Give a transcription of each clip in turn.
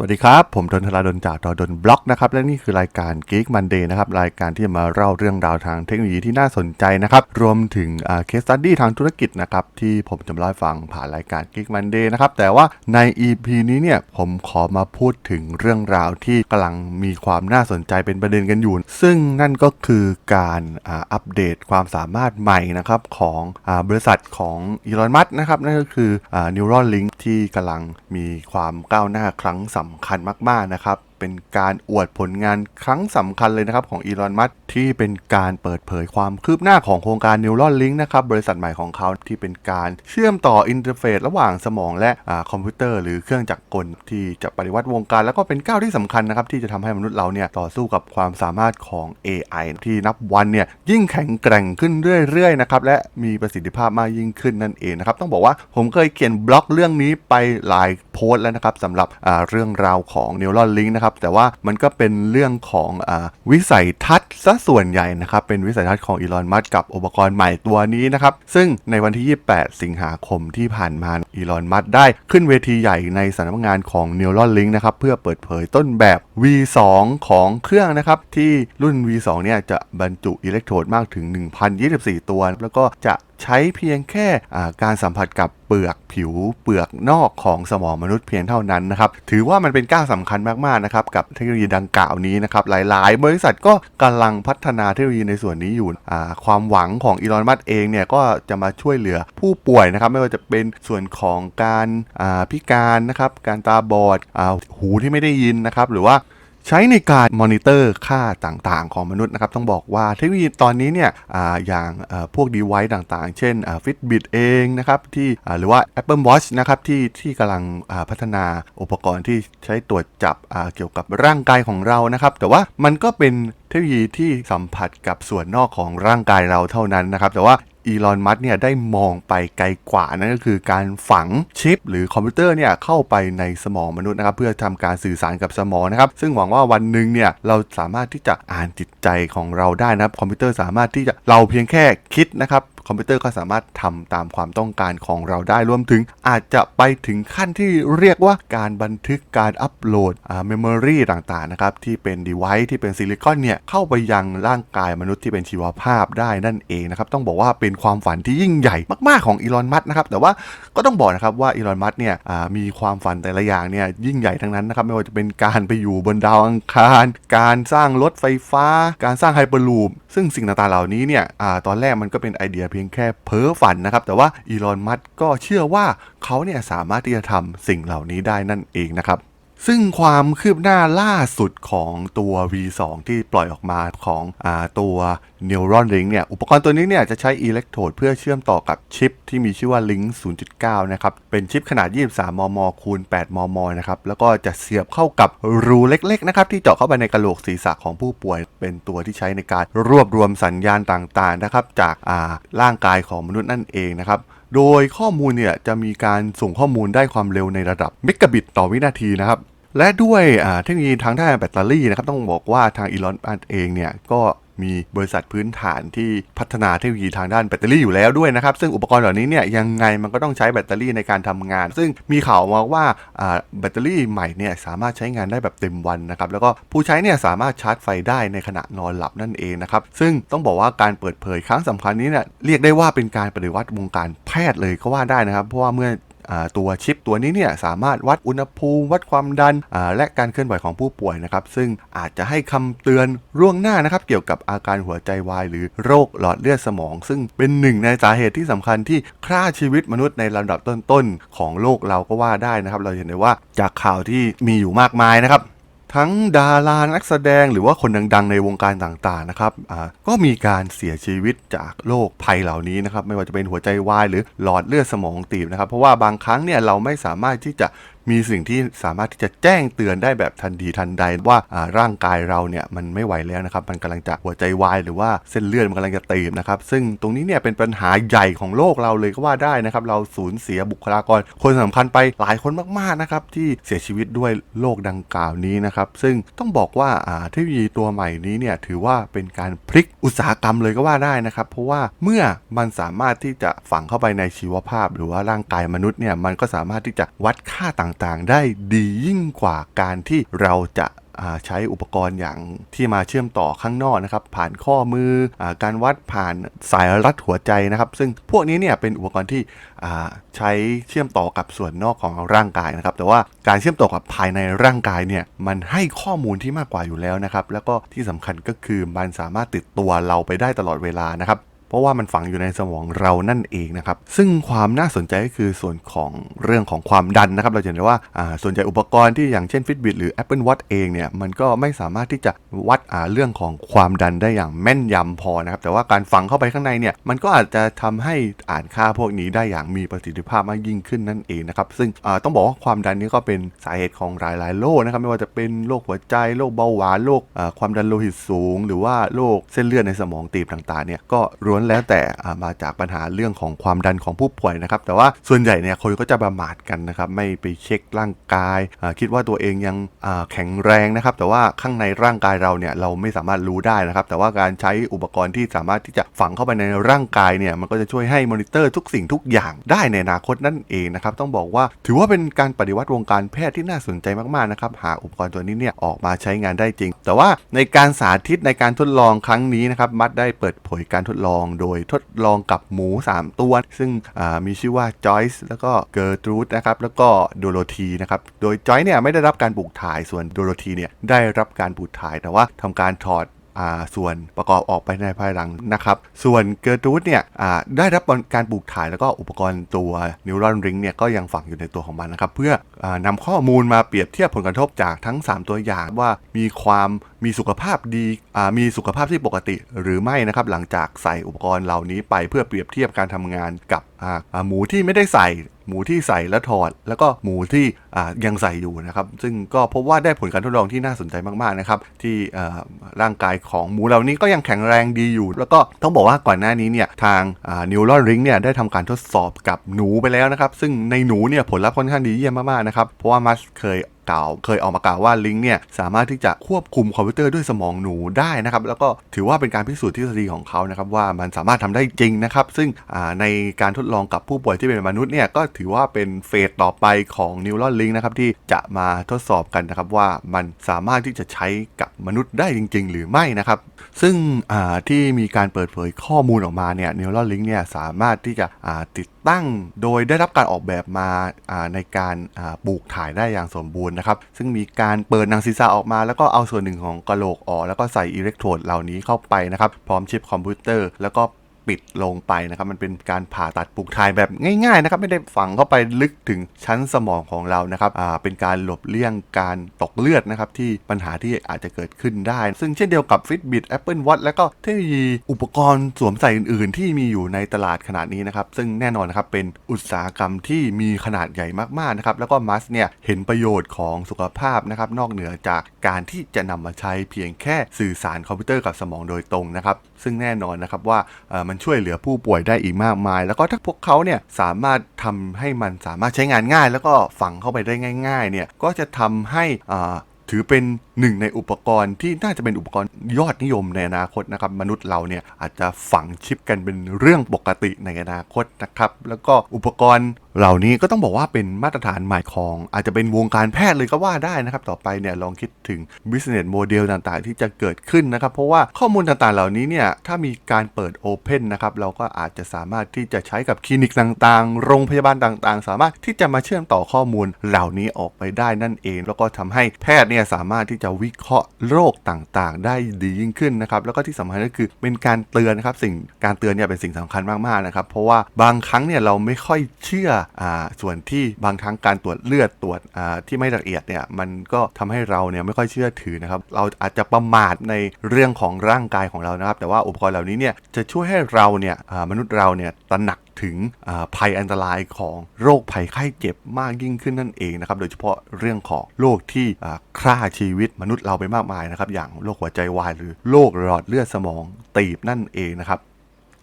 สวัสดีครับ ผมดนทราดนจากดอดนบล็อกนะครับและนี่คือรายการ Geek Monday นะครับรายการที่มาเล่าเรื่องราวทางเทคโนโลยีที่น่าสนใจนะครับรวมถึงเคสตัดดี้ทางธุรกิจนะครับที่ผมจะมาเล่าฟังผ่านรายการ Geek Monday นะครับแต่ว่าใน EP นี้เนี่ยผมขอมาพูดถึงเรื่องราวที่กำลังมีความน่าสนใจเป็นประเด็นกันอยู่ ซึ่งนั่นก็คือการอัปเดตความสามารถใหม่นะครับของอบริษัทของอีลอนมัสนะครับนั่นก็คืออ Neuralink ที่กำลังมีความก้าวหน้าครั้งสำคัญมากๆนะครับ เป็นการอวดผลงานครั้งสำคัญเลยนะครับของอีลอน มัสที่เป็นการเปิดเผยความคืบหน้าของโครงการ Neuralink นะครับบริษัทใหม่ของเขาที่เป็นการเชื่อมต่ออินเทอร์เฟซระหว่างสมองและอคอมพิวเตอร์หรือเครื่องจักรกลที่จะปฏิวัติวงการ แล้วก็เป็นก้าวที่สำคัญนะครับที่จะทำให้มนุษย์เราเนี่ยต่อสู้กับความสามารถของ AI ที่นับวันเนี่ยยิ่งแข็งแกร่งขึ้นเรื่อยๆนะครับและมีประสิทธิภาพมากยิ่งขึ้นนั่นเองนะครับต้องบอกว่าผมเคยเขียนบล็อกเรื่องนี้ไปหลายโพสต์แล้วนะครับสำหรับเรื่องราวของ Neuralink นะครับแต่ว่ามันก็เป็นเรื่องของอวิสัยทัศน์ซะส่วนใหญ่นะครับ เป็นวิสัยทัศน์ของอีลอน มัสกับอุปกรณ์ใหม่ตัวนี้นะครับ ซึ่งในวันที่ 28 สิงหาคมที่ผ่านมาอีลอน มัสได้ขึ้นเวทีใหญ่ในสำนักงานของ Neuralink นะครับ เพื่อเปิดเผยต้นแบบ V2 ของเครื่องนะครับ ที่รุ่น V2 เนี่ยจะบรรจุอิเล็กโทรดมากถึง 1,024 ตัว แล้วก็จะ ใช้เพียงแค่การสัมผัสกับเปลือกผิวเปลือกนอกของสมองมนุษย์เพียงเท่านั้นนะครับ ถือว่ามันเป็นก้าวสำคัญมากๆนะครับกับเทคโนโลยีดังกล่าวนี้นะครับ หลายๆ บริษัทก็กำลังพัฒนาเทคโนโลยีในส่วนนี้อยู่ ความหวังของอีลอนมัสเองเนี่ยก็จะมาช่วยเหลือผู้ป่วยนะครับ ไม่ว่าจะเป็นส่วนของการพิการนะครับ การตาบอดอหูที่ไม่ได้ยินนะครับ หรือว่า ใช้ในการมอนิเตอร์ค่าต่างๆ ของมนุษย์นะครับ ต้องบอกว่าเทคโนโลยีตอนนี้เนี่ยออย่างพวก device ต่างๆ เช่น Fitbit เองนะครับที่หรือว่า Apple Watch นะครับที่ที่กำลังพัฒนาอุปกรณ์ที่ใช้ตรวจจับเกี่ยวกับร่างกายของเรานะครับ แต่ว่ามันก็เป็นเทคโนโลยีที่สัมผัสกับส่วนนอกของร่างกายเราเท่านั้นนะครับ แต่ว่า อีลอนมัสเนี่ยได้มองไปไกลกว่านั่นก็คือการฝังชิป หรือคอมพิวเตอร์เนี่ยเข้าไปในสมองมนุษย์นะครับเพื่อทำการสื่อสารกับสมองนะครับซึ่งหวังว่าวันหนึ่งเนี่ยเราสามารถที่จะอ่านจิตใจของเราได้นะครับคอมพิวเตอร์สามารถที่จะเราเพียงแค่คิดนะครับ คอมพิวเตอร์ก็สามารถทำตามความต้องการของเราได้รวมถึง อาจจะไปถึงขั้นที่เรียกว่าการบันทึกการอัปโหลดอ่าเมมโมรีต่างๆนะครับที่เป็น device ที่เป็นซิลิคอนเนี่ยเข้าไปยังร่างกายมนุษย์ที่เป็นชีวภาพได้นั่นเองนะครับต้องบอกว่าเป็นความฝันที่ยิ่งใหญ่มากๆของอีลอนมัสนะครับแต่ว่าก็ต้องบอกนะครับว่าอีลอนมัสเนี่ยอ่ามีความฝันแต่ละอย่างเนี่ยยิ่งใหญ่ทั้งนั้นนะครับไม่ว่าจะเป็นการไปอยู่บนดาวอังคาร การสร้างรถไฟฟ้า การสร้างไฮเปอร์ลูปซึ่งสิ่งต่างๆเหล่านี้เนี่ยอตอนแรกมันก็เป็นไอเดียเพียงแค่เพ้อฝันนะครับ แต่ว่าอีลอน มัสก็เชื่อว่าเขาเนี่ยสามารถที่จะทำสิ่งเหล่านี้ได้นั่นเองนะครับ ซึ่งความคืบหน้าล่าสุดของตัว V2 ที่ปล่อยออกมาของอตัว Neuralink เนี่ย อุปกรณ์ตัวนี้เนี่ยจะใช้อิเล็กโทรดเพื่อเชื่อมต่อกับชิปที่มีชื่อว่า Link 0.9 นะครับ เป็นชิปขนาด 23 มม คูณ 8 มม นะครับ แล้วก็จะเสียบเข้ากับรูเล็กๆ นะครับ ที่เจาะเข้าไปในกระโหลกศีรษะของผู้ป่วย เป็นตัวที่ใช้ในการรวบรวมสัญญาณต่างๆ นะครับ จาการ่างกายของมนุษย์นั่นเองนะครับ โดยข้อมูลเนี่ยจะมีการส่งข้อมูลได้ความเร็วในระดับเมกะบิตต่อวินาทีนะครับและด้วยเทคโนโลยีทางด้านแบตเตอรี่นะครับต้องบอกว่าทางอีลอนมัสเองเนี่ยก็ มีบริษัทพื้นฐานที่พัฒนาเทคโนโลยีทางด้านแบตเตอรี่อยู่แล้วด้วยนะครับ ซึ่งอุปกรณ์เหล่านี้เนี่ยยังไงมันก็ต้องใช้แบตเตอรี่ในการทำงาน ซึ่งมีข่าวมาว่าแบตเตอรี่ใหม่เนี่ยสามารถใช้งานได้แบบเต็มวันนะครับแล้วก็ผู้ใช้เนี่ยสามารถชาร์จไฟได้ในขณะนอนหลับนั่นเองนะครับซึ่งต้องบอกว่าการเปิดเผยครั้งสำคัญนี้เนี่ยเรียกได้ว่าเป็นการปฏิวัติวงการแพทย์เลยก็ว่าได้นะครับ เพราะว่าเมื่อ ตัวชิปตัวนี้เนี่ยสามารถวัดอุณหภูมิ วัดความดันและการเคลื่อนไหวของผู้ป่วยนะครับซึ่งอาจจะให้คำเตือนล่วงหน้านะครับเกี่ยวกับอาการหัวใจวาย หรือโรคหลอดเลือดสมอง ซึ่งเป็นหนึ่งในสาเหตุที่สำคัญที่ฆ่าชีวิตมนุษย์ในลำดับต้นๆ ของโลกเราก็ว่าได้นะครับ เราเห็นได้ว่าจากข่าวที่มีอยู่มากมายนะครับ ทั้งดารานักแสดงหรือว่าคนดังๆ ในวงการต่างๆนะครับก็มีการเสียชีวิตจากโรคภัยเหล่านี้นะครับไม่ว่าจะเป็นหัวใจวายหรือหลอดเลือดสมองตีบนะครับเพราะว่าบางครั้งเนี่ยเราไม่สามารถที่จะ มีสิ่งที่สามารถที่จะแจ้งเตือนได้แบบทันทีทันใดว่าร่างกายเราเนี่ยมันไม่ไหวแล้วนะครับ มันกำลังจะหัวใจวายหรือว่าเส้นเลือดมันกำลังจะตีบนะครับ ซึ่งตรงนี้เนี่ยเป็นปัญหาใหญ่ของโลกเราเลยก็ว่าได้นะครับ เราสูญเสียบุคลากร คนสำคัญไปหลายคนมากๆนะครับที่เสียชีวิตด้วยโรคดังกล่าวนี้นะครับ ซึ่งต้องบอกว่าอ่าเทคโนโลยีตัวใหม่นี้เนี่ยถือว่าเป็นการพลิกอุตสาหกรรมเลยก็ว่าได้นะครับ เพราะว่าเมื่อมันสามารถที่จะฝังเข้าไปในชีวภาพ หรือว่าร่างกายมนุษย์เนี่ยมันก็สามารถที่จะวัดค่าต่างๆ ได้ดียิ่งกว่าการที่เราจะาใช้อุปกรณ์อย่างที่มาเชื่อมต่อข้างนอกนะครับ ผ่านข้อมืออการวัดผ่านสายรัดหัวใจนะครับ ซึ่งพวกนี้เนี่ยเป็นอุปกรณ์ที่ใช้เชื่อมต่อกับส่วนนอกของร่างกายนะครับ แต่ว่าการเชื่อมต่อกับภายในร่างกายเนี่ยมันให้ข้อมูลที่มากกว่าอยู่แล้วนะครับ แล้วก็ที่สำคัญก็คือมันสามารถติดตัวเราไปได้ตลอดเวลานะครับ เพราะว่ามันฝังอยู่ในสมองเรานั่นเองนะครับ ซึ่งความน่าสนใจก็คือส่วนของเรื่องของความดันนะครับ เราจะเห็นได้ว่าอ่าส่วนใหญ่อุปกรณ์ที่อย่างเช่น Fitbit หรือ Apple Watch เองเนี่ยมันก็ไม่สามารถที่จะวัดอ่าเรื่องของความดันได้อย่างแม่นยำพอนะครับ แต่ว่าการฝังเข้าไปข้างในเนี่ยมันก็อาจจะทำให้อ่านค่าพวกนี้ได้อย่างมีประสิทธิภาพมากยิ่งขึ้นนั่นเองนะครับ ซึ่งอ่าต้องบอกว่าความดันนี้ก็เป็นสาเหตุของหลายๆโรคนะครับไม่ว่าจะเป็นโรคหัวใจโรคเบาหวานโรคอ่าความดันโลหิตสูง หรือว่าโรคเส้นเลือดในสมองตีบต่างๆเนี่ยก็ล้วนแล้วแต่มาจากปัญหาเรื่องของความดันของผู้ป่วยนะครับ แต่ว่าส่วนใหญ่เนี่ยคนก็จะประมาทกันนะครับไม่ไปเช็คร่างกายคิดว่าตัวเองยังแข็งแรงนะครับ แต่ว่าข้างในร่างกายเราเนี่ยเราไม่สามารถรู้ได้นะครับ แต่ว่าการใช้อุปกรณ์ที่สามารถที่จะฝังเข้าไปในร่างกายเนี่ยมันก็จะช่วยให้มอนิเตอร์ทุกสิ่งทุกอย่างได้ในอนาคตนั่นเองนะครับต้องบอกว่าถือว่าเป็นการปฏิวัติวงการแพทย์ที่น่าสนใจมากๆนะครับหากอุปกรณ์ตัวนี้เนี่ยออกมาใช้งานได้จริง แต่ว่าในการสาธิตในการทดลองครั้งนี้นะครับมัดได้เปิดเผยการทดลองโดยทดลองกับหมู 3 ตัว ซึ่งมีชื่อว่าจอยส์แล้วก็เกอร์ตรูดนะครับแล้วก็โดโรธีนะครับโดยจอยเนี่ยไม่ได้รับการปลูกถ่ายส่วนโดโรธีเนี่ยได้รับการปลูกถ่ายแต่ว่าทำการถอด ส่วนประกอบออกไปในภายหลังนะครับ ส่วนเกอร์ตูดเนี่ยได้รับการปลูกถ่ายแล้วก็อุปกรณ์ตัวนิวรอนริงเนี่ยก็ยังฝังอยู่ในตัวของมันนะครับ เพื่ออานำข้อมูลมาเปรียบเทียบผลกระทบจากทั้ง 3 ตัวอย่างว่ามีความมีสุขภาพดีมีสุขภาพที่ปกติหรือไม่นะครับ หลังจากใส่อุปกรณ์เหล่านี้ไปเพื่อเปรียบเทียบการทำงานกับหมูที่ไม่ได้ใส่ หมูที่ใส่และถอด แล้วก็หมูที่ยังใส่อยู่นะครับ ซึ่งก็พบว่าได้ผลการทดลองที่น่าสนใจมากๆนะครับ ที่ร่างกายของหมูเหล่านี้ก็ยังแข็งแรงดีอยู่ แล้วก็ต้องบอกว่าก่อนหน้านี้เนี่ยทางนิวรอนริงเนี่ยได้ทำการทดสอบกับหนูไปแล้วนะครับ ซึ่งในหนูเนี่ยผลลัพธ์ค่อนข้างดีเยี่ยมมากๆนะครับ เพราะว่ามัสเคย กล่าว เคยออกมากล่าวว่าลิงเนี่ยสามารถที่จะควบคุมคอมพิวเตอร์ด้วยสมองหนูได้นะครับแล้วก็ถือว่าเป็นการพิสูจน์ทฤษฎีของเขานะครับว่ามันสามารถทำได้จริงนะครับซึ่งในการทดลองกับผู้ป่วยที่เป็นมนุษย์เนี่ยก็ถือว่าเป็นเฟสต่อไปของนิวรอนลิงนะครับที่จะมาทดสอบกันนะครับว่ามันสามารถที่จะใช้กับมนุษย์ได้จริง ๆ หรือไม่นะครับซึ่งที่มีการเปิดเผยข้อมูลออกมาเนี่ยนิวรอนลิงเนี่ยสามารถที่จะติด ตั้งโดยได้รับการออกแบบมาในการปลูกถ่ายได้อย่างสมบูรณ์นะครับ ซึ่งมีการเปิดหนังศีรษะออกมาแล้วก็เอาส่วนหนึ่งของกระโหลกออก แล้วก็ใส่อิเล็กโทรดเหล่านี้เข้าไปนะครับ พร้อมชิปคอมพิวเตอร์ แล้วก็ ปิดลงไปนะครับ มันเป็นการผ่าตัดปลูกถ่ายแบบง่ายๆนะครับไม่ได้ฝังเข้าไปลึกถึงชั้นสมองของเรานะครับอ่าเป็นการหลบเลี่ยงการตกเลือดนะครับที่ปัญหาที่อาจจะเกิดขึ้นได้ ซึ่งเช่นเดียวกับ Fitbit Apple Watch แล้วก็เทคโนโลยีอุปกรณ์สวมใส่อื่น ๆ ที่มีอยู่ในตลาดขนาดนี้นะครับ ซึ่งแน่นอนนะครับเป็นอุตสาหกรรมที่มีขนาดใหญ่มากๆนะครับแล้วก็มัสเนี่ยเห็นประโยชน์ของสุขภาพนะครับนอกเหนือจากการที่จะนำมาใช้เพียงแค่สื่อสารคอมพิวเตอร์กับสมองโดยตรงนะครับซึ่งแน่นอนนะครับว่ามันช่วยเหลือผู้ป่วยได้อีกมากมาย แล้วก็ถ้าพวกเขาเนี่ยสามารถทำให้มันสามารถใช้งานง่าย แล้วก็ฝังเข้าไปได้ง่าย ๆ เนี่ยก็จะทำให้อ่าถือเป็นหนึ่งในอุปกรณ์ที่น่าจะเป็นอุปกรณ์ยอดนิยมในอนาคตนะครับ มนุษย์เราเนี่ยอาจจะฝังชิปกันเป็นเรื่องปกติในอนาคตนะครับ แล้วก็อุปกรณ์ เหล่านี้ก็ต้องบอกว่าเป็นมาตรฐานใหม่ของ อาจจะเป็นวงการแพทย์เลยก็ว่าได้นะครับ ต่อไปเนี่ยลองคิดถึง business model ต่างๆ ที่จะเกิดขึ้นนะครับ เพราะว่าข้อมูลต่างๆ เหล่านี้เนี่ยถ้ามีการเปิด Open นะครับ เราก็อาจจะสามารถที่จะใช้กับคลินิกต่างๆ โรงพยาบาลต่างๆ สามารถที่จะมาเชื่อมต่อข้อมูลเหล่านี้ออกไปได้นั่นเอง แล้วก็ทำให้แพทย์เนี่ยสามารถที่จะวิเคราะห์โรคต่างๆ ได้ดียิ่งขึ้นนะครับแล้วก็ที่สำคัญก็คือเป็นการเตือนนะครับสิ่งการเตือนเนี่ยเป็นสิ่งสำคัญมากๆนะครับเพราะว่าบางครั้งเนี่ยเราไม่ค่อยเชื่อส่วนที่บางครั้งการตรวจเลือดตรวจที่ไม่ละเอียดเนี่ยมันก็ทำให้เราเนี่ยไม่ค่อยเชื่อถือนะครับ เราอาจจะประมาทในเรื่องของร่างกายของเรานะครับ แต่ว่าอุปกรณ์เหล่านี้เนี่ยจะช่วยให้เราเนี่ยมนุษย์เราเนี่ยตระหนักถึงภัยอันตรายของโรคภัยไข้เจ็บมากยิ่งขึ้นนั่นเองนะครับ โดยเฉพาะเรื่องของโรคที่ฆ่าชีวิตมนุษย์เราไปมากมายนะครับ อย่างโรคหัวใจวายหรือโรคหลอดเลือดสมองตีบนั่นเองนะครับ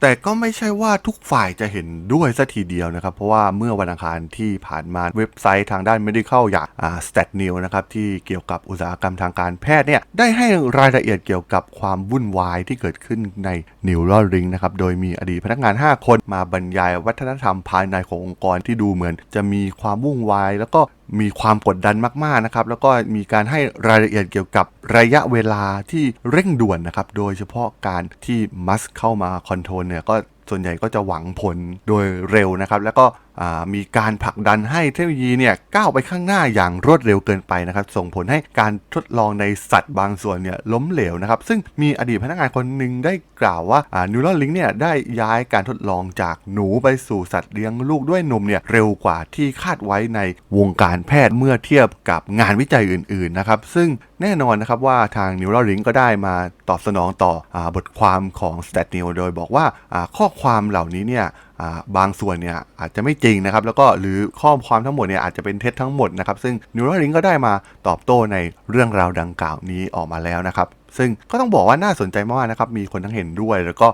แต่ก็ไม่ใช่ว่าทุกฝ่ายจะเห็นด้วยสัทีเดียวนะครับ เพราะว่าเมื่อวันอังคารที่ผ่านมาเว็บไซต์ทางด้าน medical อย่าง stat new นะครับที่เกี่ยวกับอุตสาหกรรมทางการแพทย์เนี่ยได้ให้รายละเอียดเกี่ยวกับความวุ่นวายที่เกิดขึ้นใน Neuralink นะครับโดยมีอดีตพนักงาน 5 คนมาบรรยายวัฒนธรรมภายในขององค์กรที่ดูเหมือน จะมีความวุ่นวายแล้วก็มีความกดดันมากๆนะครับ แล้วก็มีการให้รายละเอียดเกี่ยวกับระยะเวลาที่เร่งด่วนนะครับ โดยเฉพาะการที่มัสเข้ามาคอนโทรลเนี่ยก็ส่วนใหญ่ก็จะหวังผลโดยเร็วนะครับ แล้วก็ มีการผลักดันให้เทคโนโลยีเนี่ยก้าวไปข้างหน้าอย่างรวดเร็วเกินไปนะครับส่งผลให้การทดลองในสัตว์บางส่วนเนี่ยล้มเหลวนะครับซึ่งมีอดีตพนักงานคนหนึ่งได้กล่าวว่าอ่า Neuralink เนี่ยได้ย้ายการทดลองจากหนูไปสู่สัตว์เลี้ยงลูกด้วยนมเนี่ยเร็วกว่าที่คาดไว้ในวงการแพทย์เมื่อเทียบกับงานวิจัยอื่นๆนะครับซึ่งแน่นอนนะครับว่าทาง Neuralink ก็ได้มาตอบสนองต่ออบทความของ Stat n e w โดยบอกว่าข้อความเหล่านี้เนี่ย บางส่วนเนี่ยอาจจะไม่จริงนะครับ แล้วก็หรือข้อความทั้งหมดเนี่ยอาจจะเป็นเท็จทั้งหมดนะครับ ซึ่ง Neuralink ก็ได้มาตอบโต้ในเรื่องราวดังกล่าวนี้ออกมาแล้วนะครับซึ่งก็ต้องบอกว่าน่าสนใจมากนะครับ มีคนทั้งเห็นด้วย แล้วก็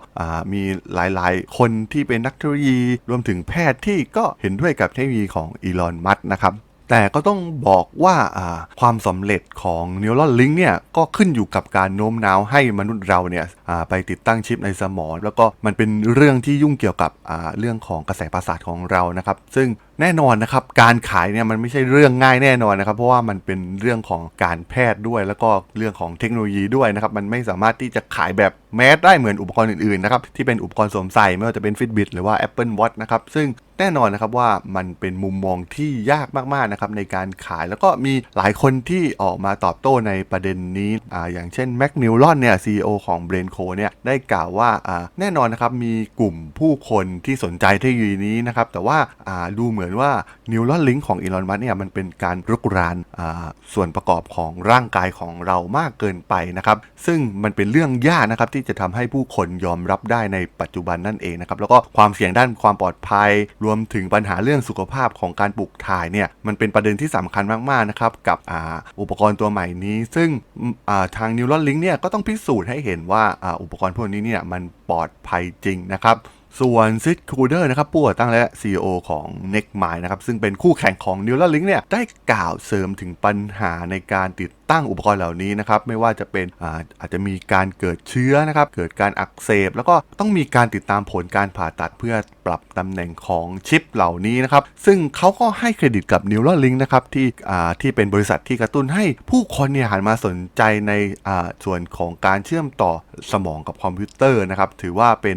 มีหลายๆ คนที่เป็นนักเทคโนโลยี รวมถึงแพทย์ที่ก็เห็นด้วยกับเทคโนโลยีของอีลอน มัสนะครับ แต่ก็ต้องบอกว่าความสำเร็จของ Neuralink เนี่ยก็ขึ้นอยู่กับการโน้มน้าวให้มนุษย์เราเนี่ยไปติดตั้งชิปในสมอง แล้วก็มันเป็นเรื่องที่ยุ่งเกี่ยวกับเรื่องของกระแสประสาทของเรานะครับ ซึ่ง แน่นอนนะครับ การขายเนี่ยมันไม่ใช่เรื่องง่ายแน่นอนนะครับ เพราะว่ามันเป็นเรื่องของการแพทย์ด้วย แล้วก็เรื่องของเทคโนโลยีด้วยนะครับ มันไม่สามารถที่จะขายแบบแมสได้เหมือนอุปกรณ์อื่นๆนะครับที่เป็นอุปกรณ์สวมใส่ไม่ว่าจะเป็น Fitbit หรือว่า Apple Watch นะครับซึ่งแน่นอนนะครับว่ามันเป็นมุมมองที่ยากมากๆนะครับในการขายแล้วก็มีหลายคนที่ออกมาตอบโต้ในประเด็นนี้อ่าอย่างเช่นแม็กนิวลอนเนี่ย CEO ของ Brainco เนี่ยได้กล่าวว่าอ่าแน่นอนนะครับมีกลุ่มผู้คนที่สนใจเทคโนโลยีนี้นะครับแต่ว่าอ่าดูเหมือนว่า Neuralink ของ Elon Musk เนี่ยมันเป็นการรุกรานส่วนประกอบของร่างกายของเรามากเกินไปนะครับ ซึ่งมันเป็นเรื่องยากนะครับที่จะทำให้ผู้คนยอมรับได้ในปัจจุบันนั่นเองนะครับ แล้วก็ความเสี่ยงด้านความปลอดภัย รวมถึงปัญหาเรื่องสุขภาพของการปลูกถ่ายเนี่ยมันเป็นประเด็นที่สำคัญมากๆนะครับกับออุปกรณ์ตัวใหม่นี้ ซึ่งอ่าทาง Neuralink เนี่ยก็ต้องพิสูจน์ให้เห็นว่าอ่าอุปกรณ์พวกนี้เนี่ยมันปลอดภัยจริงนะครับ ส่วนซิดคูเดอร์นะครับผู้ก่อตั้งและ CEO ของ NeckMind นะครับซึ่งเป็นคู่แข่งของ Neuralink เนี่ยได้กล่าวเสริมถึงปัญหาในการติด ตั้งอุปกรณ์เหล่านี้นะครับไม่ว่าจะเป็นอาอาจจะมีการเกิดเชื้อนะครับเกิดการอักเสบ แล้วก็ต้องมีการติดตามผลการผ่าตัดเพื่อปรับตำแหน่งของชิปเหล่านี้นะครับซึ่งเขาก็ให้เครดิตกับ Neuralink นะครับที่ที่เป็นบริษัทที่กระตุ้นให้ผู้คนเนี่ยหันมาสนใจในส่วนของการเชื่อมต่อสมองกับคอมพิวเตอร์นะครับถือว่าเป็น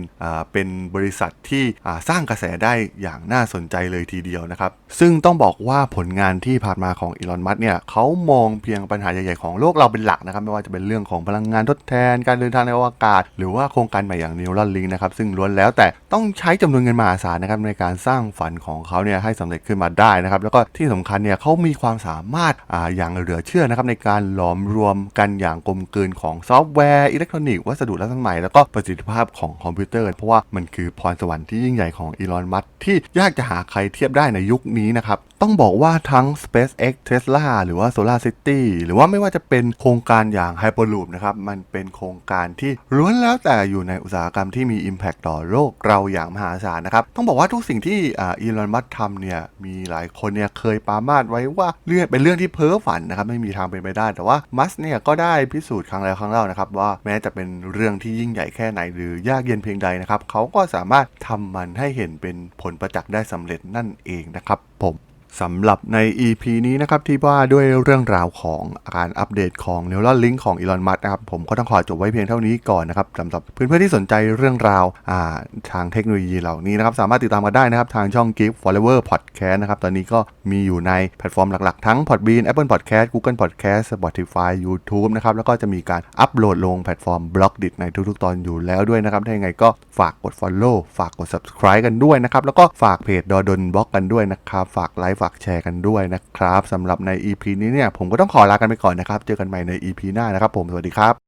เป็นบริษัทที่สร้างกระแสได้อย่างน่าสนใจเลยทีเดียวนะครับซึ่งต้องบอกว่าผลงานที่ผ่านมาของอีลอนมัสเนี่ยเขามองเพียงปัญหาใหญ่ๆของโลกเราเป็นหลักนะครับ ไม่ว่าจะเป็นเรื่องของพลังงานทดแทน การเดินทางในอวกาศ หรือว่าโครงการใหม่อย่าง Neuralink นะครับ ซึ่งล้วนแล้วแต่ต้องใช้จำนวนเงินมหาศาลนะครับในการสร้างฝันของเขาเนี่ยให้สำเร็จขึ้นมาได้นะครับ แล้วก็ที่สำคัญเนี่ยเขามีความสามารถอ่าอย่างเหลือเชื่อนะครับในการหลอมรวมกันอย่างกลมกลืนของซอฟต์แวร์อิเล็กทรอนิกส์วัสดุและสมัยแล้วก็ประสิทธิภาพของคอมพิวเตอร์ เพราะว่ามันคือพรสวรรค์ที่ยิ่งใหญ่ของอีลอน มัสที่ยากจะหาใครเทียบได้ในยุคนี้นะครับ ต้องบอกว่าทั้ง SpaceX Tesla หรือว่า Solar City หรือว่าไม่ว่าจะเป็นโครงการอย่าง Hyperloop นะครับ มันเป็นโครงการที่ล้วนแล้วแต่อยู่ในอุตสาหกรรมที่มี Impact ต่อโลกเราอย่างมหาศาลนะครับ ต้องบอกว่าทุกสิ่งที่อีลอน มัสทำเนี่ย มีหลายคนเนี่ยเคยปามาสไว้ว่าเรื่องเป็นเรื่องที่เพ้อฝันนะครับ ไม่มีทางเป็นไปได้ แต่ว่ามัสเนี่ยก็ได้พิสูจน์ครั้งแล้วครั้งเล่านะครับว่าแม้จะเป็นเรื่องที่ยิ่งใหญ่แค่ไหนหรือยากเย็นเพียงใดนะครับเขาก็สามารถทำมันให้เห็นเป็นผลประจักษ์ได้สำเร็จนั่นเองนะครับผม สำหรับใน EP นี้นะครับที่ว่าด้วยเรื่องราวของการอัปเดตของ Neuralink ของ Elon Musk นะครับผมก็ต้องขอจบไว้เพียงเท่านี้ก่อนนะครับสำหรับเพื่อนๆที่สนใจเรื่องราวาทางเทคโนโลยีเหล่านี้นะครับ สามารถติดตามกันได้นะครับ ทางช่อง Geek Forever Podcast นะครับ ตอนนี้ก็มีอยู่ในแพลตฟอร์มหลักๆ ทั้ง Podbean Apple Podcast Google Podcast Spotify YouTube นะครับ แล้วก็จะมีการอัปโหลดลงแพลตฟอร์ม b l o g d i t ในทุกๆ ตอนอยู่แล้วด้วยนะครับถ้ายังไงก็ฝากกด Follow ฝากกด Subscribe กันด้วยนะครับแล้วก็ฝากเพจดอดนบล็อกกันด้วยนะครับฝากไลค์ฝากแชร์กันด้วยนะครับสำหรับใน EP นี้เนี่ยผมก็ต้องขอลากันไปก่อนนะครับ เจอกันใหม่ใน EP หน้านะครับผมสวัสดีครับ